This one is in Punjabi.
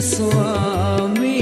ಸ್ವಾಮಿ